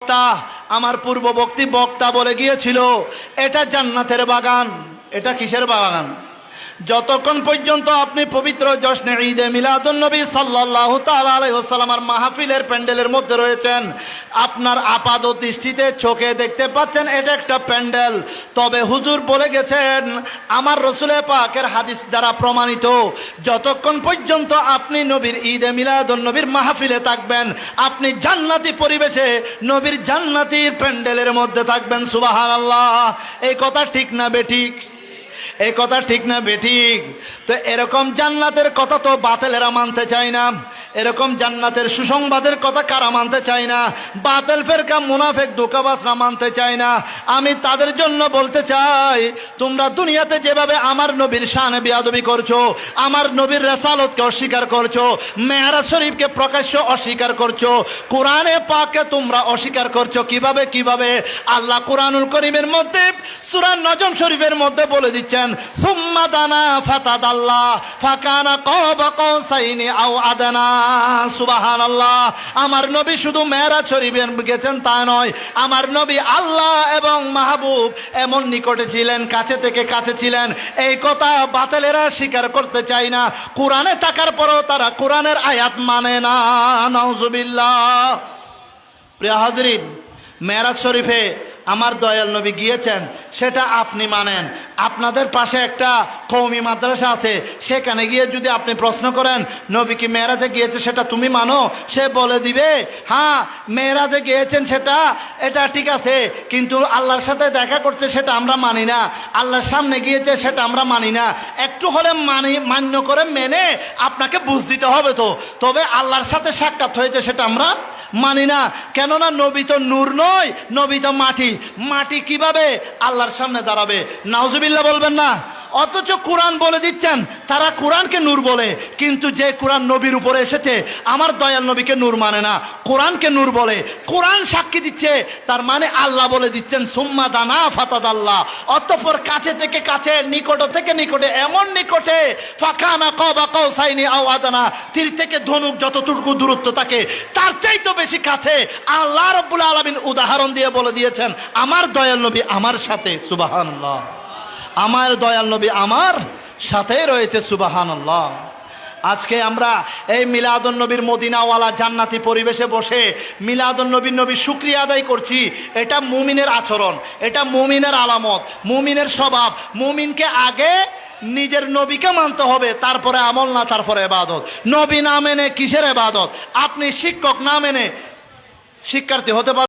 বক্তা আমার পূর্ববর্তী বক্তা বলে গিয়েছিল এটা জান্নাতের বাগান এটা কিসের বাগান? যতক্ষণ পর্যন্ত আপনি পবিত্র জশ্নে ঈদে মিলাদুন নবী সাল্লাল্লাহু তাআলা আলাইহি ওয়াসাল্লামের মাহফিলের প্যান্ডেলের মধ্যে রয়েছেন, আপনার আপাত দৃষ্টিতে চোখে দেখতে পাচ্ছেন এটা একটা প্যান্ডেল। তবে হুজুর বলে গেছেন, আমার রসুলে পাকের হাদিস দ্বারা প্রমাণিত, যতক্ষণ পর্যন্ত আপনি নবীর ঈদে মিলাদুন নবীর মাহফিলে থাকবেন, আপনি জান্নাতি পরিবেশে নবীর জান্নাতির প্যান্ডেলের মধ্যে থাকবেন, সুবহানাল্লাহ। এই কথা ঠিক না বেঠিক এই কথা ঠিক না বেঠিক তো এরকম জান্নাতের কথা তো বাতেলেরা মানতে চায় না। এরকম জান্নাতের সুসংবাদের কথা কারা মানতে চায় না? বাতেল ফেরকা, মুনাফেক দোকাবাসরা মানতে চায় না। আমি তাদের জন্য বলতে চাই, তোমরা দুনিয়াতে যেভাবে আমার নবীর শান বিয়াদবি করছ, আমার নবীর রেসালতকে অস্বীকার করছ মেহরা শরীফকে প্রকাশ্য অস্বীকার করছ, কোরআনে পাকে তোমরা অস্বীকার করছ, কীভাবে কীভাবে? আল্লাহ কোরআনুল করিমের মধ্যে সুরান নজম শরীফের মধ্যে বলে দিচ্ছেন, সুম্মা দানা ফাতাদ আল্লাহ ফাকানা কবা কৌসাইনি আও আদানা। সুবহানাল্লাহ। আমার নবী শুধু মেহরাজ শরীফে গেছেন তা নয়, আমার নবী আল্লাহ এবং মাহবুব এমন নিকটে ছিলেন, কাছে থেকে কাছে ছিলেন। এই কথা বাতেলেরা স্বীকার করতে চায় না। কোরআনে থাকার পরেও তারা কোরআনের আয়াত মানে না। নাউজুবিল্লাহ। প্রিয় হাজরিন মেরাজ শরীফে আমার দয়াল নবী গিয়েছেন, সেটা আপনি মানেন। আপনাদের পাশে একটা কৌমি মাদ্রাসা আছে, সেখানে গিয়ে যদি আপনি প্রশ্ন করেন, নবী কি মেয়েরাজে গিয়েছে সেটা তুমি মানো? সে বলে দিবে হ্যাঁ মেয়েরাজে গিয়েছেন সেটা, এটা ঠিক আছে, কিন্তু আল্লাহর সাথে দেখা করতে সেটা আমরা মানি না। আল্লাহর সামনে গিয়েছে সেটা আমরা মানি না। একটু হলে মানি, মান্য করে মেনে আপনাকে বুঝ দিতে হবে তো। তবে আল্লাহর সাথে সাক্ষাৎ হয়েছে সেটা আমরা মানি না। কেননা নবী তো নূর নয়, নবী তো মাটি। মাটি কীভাবে আল্লাহর সামনে দাঁড়াবে? নাউজুবিল্লা বলবেন না। অথচ কোরআন বলে দিচ্ছেন, তারা কোরআনকে নূর বলে, কিন্তু যে কোরআন নবীর উপরে এসেছে, আমার দয়াল নবীকে নূর মানে না। কোরআনকে নূর বলে, কোরআন সাক্ষী দিচ্ছে, তার মানে আল্লাহ বলে দিচ্ছেন, সুম্মা দানা ফাতাদ আল্লাহ অতঃপর কাছে থেকে কাছে, নিকট থেকে নিকটে, এমন নিকটে, ফাঁকানা কবা কৌসাইনি আও আদানা। তীর থেকে ধনুক যতটুকু দূরত্ব থাকে, তার চাইতে বেশি কাছে আল্লাহ রব্বুল আলমিন উদাহরণ দিয়ে বলে দিয়েছেন, আমার দয়াল নবী আমার সাথে সুবাহান্লাহ আমার দয়াল নবী আমার সাথে রয়েছে সুবাহান্লাহ আজকে আমরা এই মিলাদুন নবীর মদিনাওয়ালা জান্নাতি পরিবেশে বসে মিলাদুন নবীর নবীর শুক্রিয়া আদায় করছি। এটা মুমিনের আচরণ, এটা মুমিনের আলামত, মুমিনের স্বভাব। মুমিনকে আগে নিজের নবীকে মানতে হবে, তারপরে আমল না, তারপরে এবাদত নবী না মেনে কিসের এবাদত আপনি শিক্ষক না মেনে শিক্ষার্থী হতে পার